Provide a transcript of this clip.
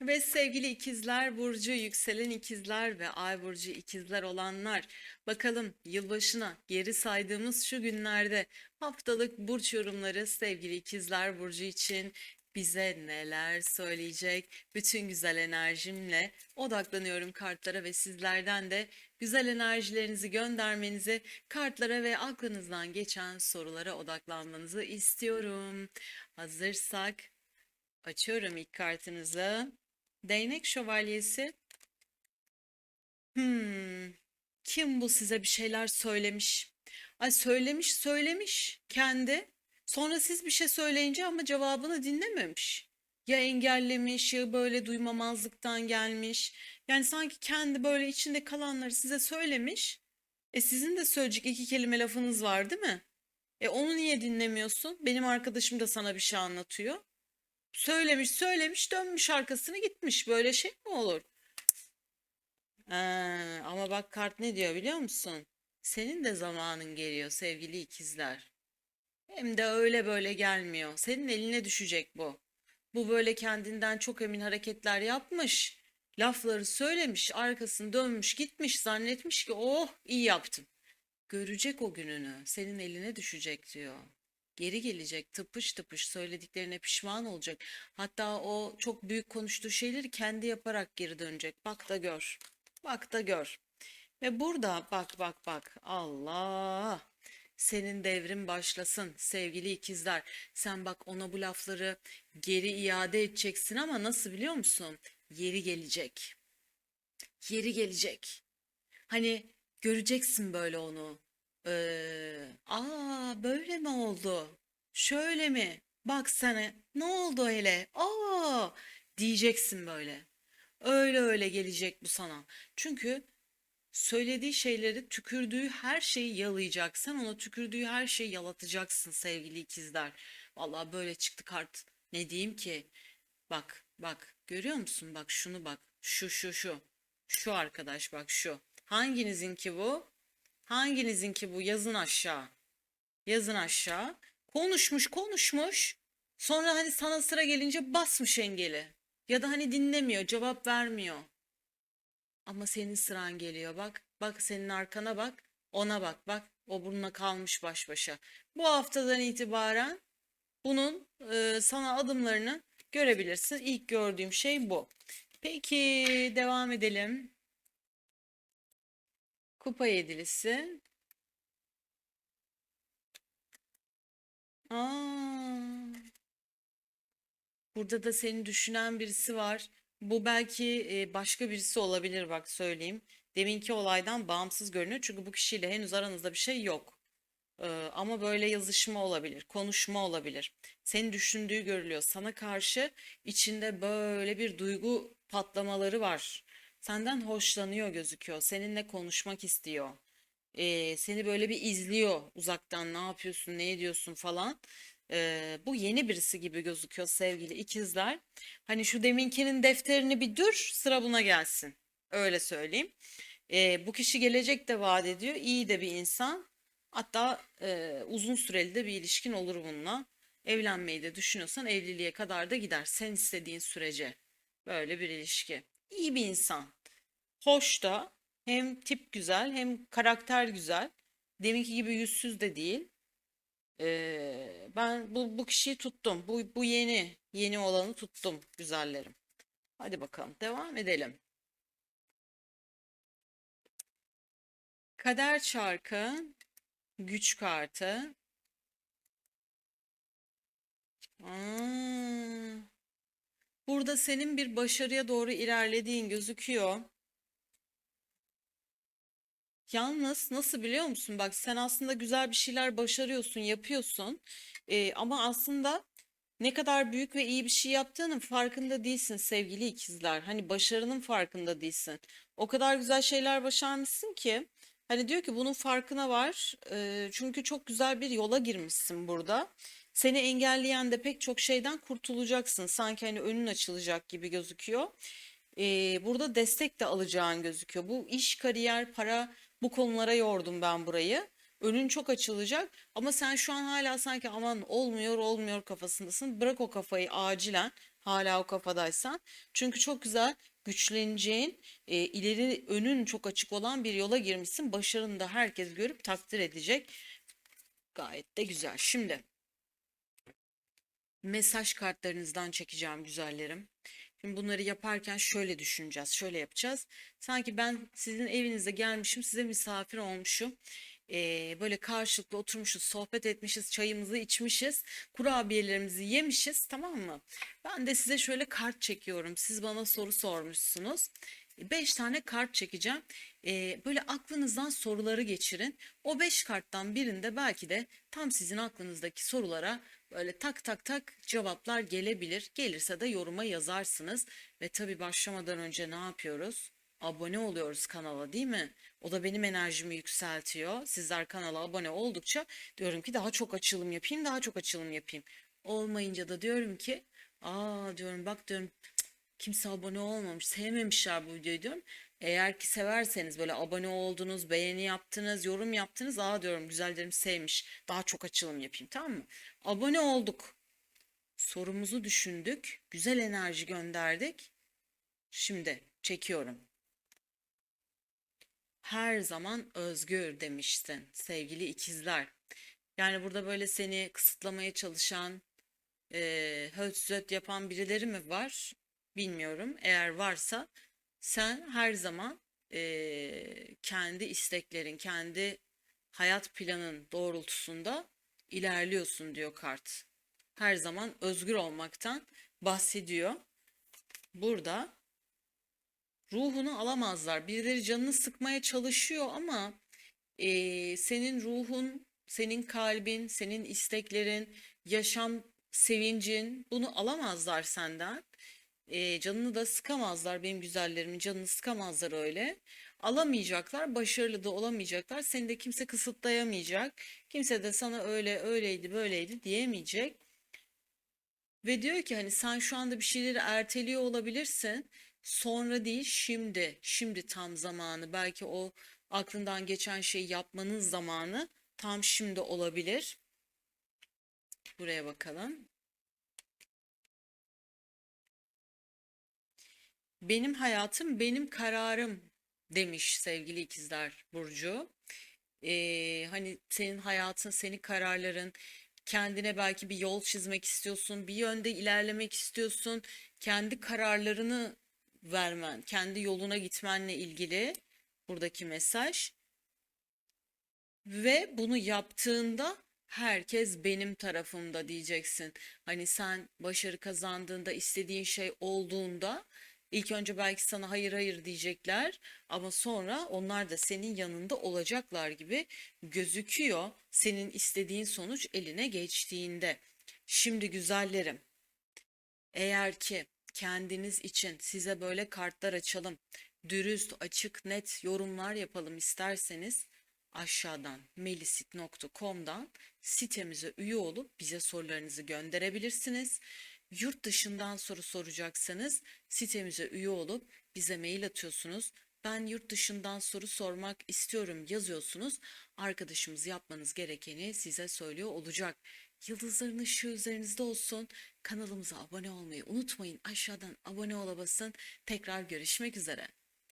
Ve sevgili ikizler burcu, yükselen ikizler ve ay burcu ikizler olanlar, bakalım yılbaşına geri saydığımız şu günlerde haftalık burç yorumları sevgili ikizler burcu için bize neler söyleyecek? Bütün güzel enerjimle odaklanıyorum kartlara ve sizlerden de güzel enerjilerinizi göndermenizi, kartlara ve aklınızdan geçen sorulara odaklanmanızı istiyorum. Hazırsak açıyorum ilk kartınızı. Değnek şövalyesi. Hmm. Kim bu size bir şeyler söylemiş? Ay söylemiş söylemiş kendi. Sonra siz bir şey söyleyince ama cevabını dinlememiş. Ya engellemiş ya böyle duymamazlıktan gelmiş. Yani sanki kendi böyle içinde kalanları size söylemiş. E sizin de söyleyecek iki kelime lafınız var değil mi? E onu niye dinlemiyorsun? Benim arkadaşım da sana bir şey anlatıyor. Söylemiş söylemiş dönmüş arkasını gitmiş. Böyle şey mi olur? Ha, ama bak kart ne diyor biliyor musun? Senin de zamanın geliyor sevgili ikizler. Hem de öyle böyle gelmiyor. Senin eline düşecek bu. Bu böyle kendinden çok emin hareketler yapmış. Lafları söylemiş, arkasını dönmüş, gitmiş, zannetmiş ki oh iyi yaptım. Görecek o gününü, senin eline düşecek diyor. Geri gelecek, tıpış tıpış söylediklerine pişman olacak. Hatta o çok büyük konuştuğu şeyleri kendi yaparak geri dönecek. Bak da gör. Bak da gör. Ve burada bak bak bak. Allah. Senin devrin başlasın sevgili ikizler. Sen bak ona bu lafları geri iade edeceksin ama nasıl biliyor musun? Yeri gelecek. Yeri gelecek. Hani göreceksin böyle onu. Ee, aa böyle mi oldu? Şöyle mi? Bak sana ne oldu hele? Aa diyeceksin böyle. Öyle öyle gelecek bu sana. Çünkü söylediği şeyleri, tükürdüğü her şeyi yalayacaksın. Ona tükürdüğü her şeyi yalatacaksın sevgili ikizler. Vallahi böyle çıktı kart. Ne diyeyim ki? Bak, bak. Görüyor musun? Bak şunu bak. Şu, şu, şu. Şu arkadaş bak şu. Hanginizinki bu? Hanginizinki bu? Yazın aşağı. Yazın aşağı. Konuşmuş, konuşmuş. Sonra hani sana sıra gelince basmış engeli. Ya da hani dinlemiyor, cevap vermiyor. Ama senin sıran geliyor bak. Bak senin arkana bak. Ona bak bak. O bununla kalmış baş başa. Bu haftadan itibaren bunun e, sana adımlarını görebilirsin. İlk gördüğüm şey bu. Peki devam edelim. Kupa yedilisi. Aa, burada da seni düşünen birisi var. Bu belki e, başka birisi olabilir bak söyleyeyim. Deminki olaydan bağımsız görünüyor. Çünkü bu kişiyle henüz aranızda bir şey yok. Ee, ama böyle yazışma olabilir, konuşma olabilir. Seni düşündüğü görülüyor. Sana karşı içinde böyle bir duygu patlamaları var. Senden hoşlanıyor gözüküyor. Seninle konuşmak istiyor. Ee, seni böyle bir izliyor uzaktan ne yapıyorsun, ne ediyorsun falan. Ee, bu yeni birisi gibi gözüküyor sevgili ikizler. Hani şu deminkinin defterini bir dür, sıra buna gelsin. Öyle söyleyeyim. Ee, bu kişi gelecek de vaat ediyor. İyi de bir insan. Hatta e, uzun süreli de bir ilişkin olur bununla. Evlenmeyi de düşünüyorsan evliliğe kadar da gider. Sen istediğin sürece. Böyle bir ilişki. İyi bir insan. Hoş da hem tip güzel hem karakter güzel. Deminki gibi yüzsüz de değil. Ee, ben bu, bu kişiyi tuttum. Bu, bu yeni yeni olanı tuttum güzellerim. Hadi bakalım devam edelim. Kader çarkı, güç kartı. Aa, burada senin bir başarıya doğru ilerlediğin gözüküyor. Yalnız nasıl biliyor musun? Bak sen aslında güzel bir şeyler başarıyorsun, yapıyorsun. Ee, ama aslında ne kadar büyük ve iyi bir şey yaptığının farkında değilsin sevgili ikizler. Hani başarının farkında değilsin. O kadar güzel şeyler başarmışsın ki. Hani diyor ki bunun farkına var. Ee, çünkü çok güzel bir yola girmişsin burada. Seni engelleyen de pek çok şeyden kurtulacaksın. Sanki hani önün açılacak gibi gözüküyor. Ee, burada destek de alacağın gözüküyor. Bu iş, kariyer, para bu konulara yordum ben burayı. Önün çok açılacak ama sen şu an hala sanki aman olmuyor olmuyor kafasındasın. Bırak o kafayı acilen. Hala o kafadaysan. Çünkü çok güzel güçleneceğin, e, ileri önün çok açık olan bir yola girmişsin. Başarını da herkes görüp takdir edecek. Gayet de güzel. Şimdi mesaj kartlarınızdan çekeceğim güzellerim. Şimdi bunları yaparken şöyle düşüneceğiz, şöyle yapacağız. Sanki ben sizin evinize gelmişim, size misafir olmuşum. Ee, böyle karşılıklı oturmuşuz, sohbet etmişiz, çayımızı içmişiz, kurabiyelerimizi yemişiz, tamam mı? Ben de size şöyle kart çekiyorum. Siz bana soru sormuşsunuz. Beş tane kart çekeceğim. Ee, böyle aklınızdan soruları geçirin. O beş karttan birinde belki de tam sizin aklınızdaki sorulara böyle tak tak tak cevaplar gelebilir. Gelirse de yoruma yazarsınız. Ve tabii başlamadan önce ne yapıyoruz? Abone oluyoruz kanala değil mi? O da benim enerjimi yükseltiyor. Sizler kanala abone oldukça diyorum ki daha çok açılım yapayım, daha çok açılım yapayım. Olmayınca da diyorum ki, aa diyorum bak diyorum kimse abone olmamış, sevmemişler bu videoyu diyorum. Eğer ki severseniz böyle abone oldunuz, beğeni yaptınız, yorum yaptınız, aa diyorum güzellerim sevmiş. Daha çok açılım yapayım tamam mı? Abone olduk. Sorumuzu düşündük. Güzel enerji gönderdik. Şimdi çekiyorum. Her zaman özgür demiştin sevgili ikizler. Yani burada böyle seni kısıtlamaya çalışan, e, höt yapan birileri mi var? Bilmiyorum. Eğer varsa sen her zaman e, kendi isteklerin, kendi hayat planın doğrultusunda ilerliyorsun diyor kart. Her zaman özgür olmaktan bahsediyor. Burada ruhunu alamazlar. Birileri canını sıkmaya çalışıyor ama e, senin ruhun, senin kalbin, senin isteklerin, yaşam sevincin bunu alamazlar senden. E, canını da sıkamazlar benim güzellerimin canını sıkamazlar öyle. Alamayacaklar, başarılı da olamayacaklar. Seni de kimse kısıtlayamayacak. Kimse de sana öyle öyleydi böyleydi diyemeyecek. Ve diyor ki hani sen şu anda bir şeyleri erteliyor olabilirsin. Sonra değil şimdi. Şimdi tam zamanı. Belki o aklından geçen şeyi yapmanın zamanı tam şimdi olabilir. Buraya bakalım. Benim hayatım benim kararım demiş sevgili ikizler Burcu. Ee, hani senin hayatın, senin kararların, kendine belki bir yol çizmek istiyorsun, bir yönde ilerlemek istiyorsun, kendi kararlarını vermen, kendi yoluna gitmenle ilgili buradaki mesaj. Ve bunu yaptığında herkes benim tarafımda diyeceksin. Hani sen başarı kazandığında, istediğin şey olduğunda ilk önce belki sana hayır hayır diyecekler ama sonra onlar da senin yanında olacaklar gibi gözüküyor senin istediğin sonuç eline geçtiğinde. Şimdi güzellerim, eğer ki kendiniz için size böyle kartlar açalım, dürüst, açık, net yorumlar yapalım isterseniz aşağıdan melisit.com'dan sitemize üye olup bize sorularınızı gönderebilirsiniz. Yurt dışından soru soracaksanız sitemize üye olup bize mail atıyorsunuz. Ben yurt dışından soru sormak istiyorum yazıyorsunuz. Arkadaşımız yapmanız gerekeni size söylüyor olacak. Yıldızların ışığı üzerinizde olsun. Kanalımıza abone olmayı unutmayın. Aşağıdan abone ola basın. Tekrar görüşmek üzere.